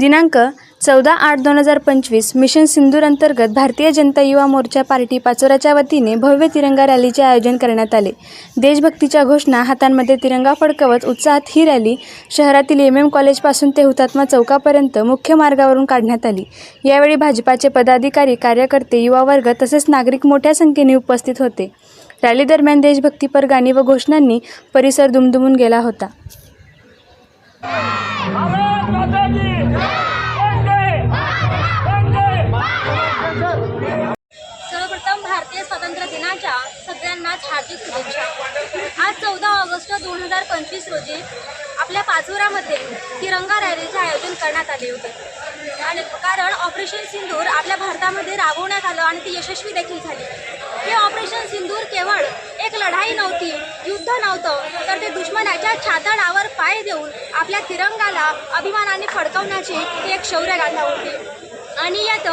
दिनांक चौदा आठ दोन हजार पंचवीस मिशन सिंदूर अंतर्गत भारतीय जनता युवा मोर्चा पार्टी पाचोराच्या वतीने भव्य तिरंगा रॅलीचे आयोजन करण्यात आले. देशभक्तीच्या घोषणा हातांमध्ये तिरंगा फडकवत उत्साहात ही रॅली शहरातील एम एम कॉलेजपासून ते हुतात्मा चौकापर्यंत मुख्य मार्गावरून काढण्यात आली. यावेळी भाजपाचे पदाधिकारी कार्यकर्ते युवा वर्ग तसेच नागरिक मोठ्या संख्येने उपस्थित होते. रॅली दरम्यान देशभक्तीपर गाणी व घोषणांनी परिसर दुमदुमून गेला होता. सगळ्यांनाच हार्दिक शुभेच्छा. आज चौदा ऑगस्ट दोन हजार पंचवीस रोजी आपल्या पाचोरामध्ये तिरंगा रॅलीचे आयोजन करण्यात आले होते. आणि कारण ऑपरेशन सिंदूर आपल्या भारतामध्ये राबवण्यात आलं आणि ती यशस्वी देखील झाली. हे ऑपरेशन सिंदूर केवळ एक लढाई नव्हती युद्ध नव्हतं तर ते दुश्मनाच्या छातडावर पाय देऊन आपल्या तिरंगाला अभिमानाने फडकवण्याची ती एक शौर्यगाथा होती. आणि यात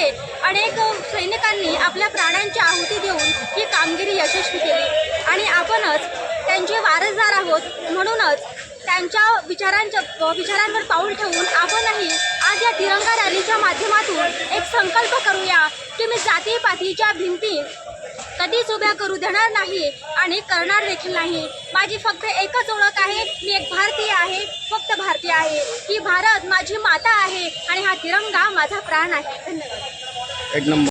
सिंदूरमध्ये अनेक सैनिकांनी आपल्या प्राणांची आहुती देऊन ही कामगिरी यशस्वी केली. आणि आपणच त्यांचे वारसदार आहोत. म्हणूनच त्यांच्या विचारांच्या विचारांवर पाऊल ठेवून आपणही आज या तिरंगा रॅलीच्या माध्यमातून एक संकल्प करूया की मी जाती पातीच्या भिंती कधीच उभ्या करू देणार नाही आणि करणार देखील नाही. माझी फक्त एकच ओळख आहे मी एक भारतीय आहे फक्त भारतीय आहे. ही भारत माझी माता आहे आणि हा तिरंगा माझा प्राण आहे. धन्यवाद. एक नंबर.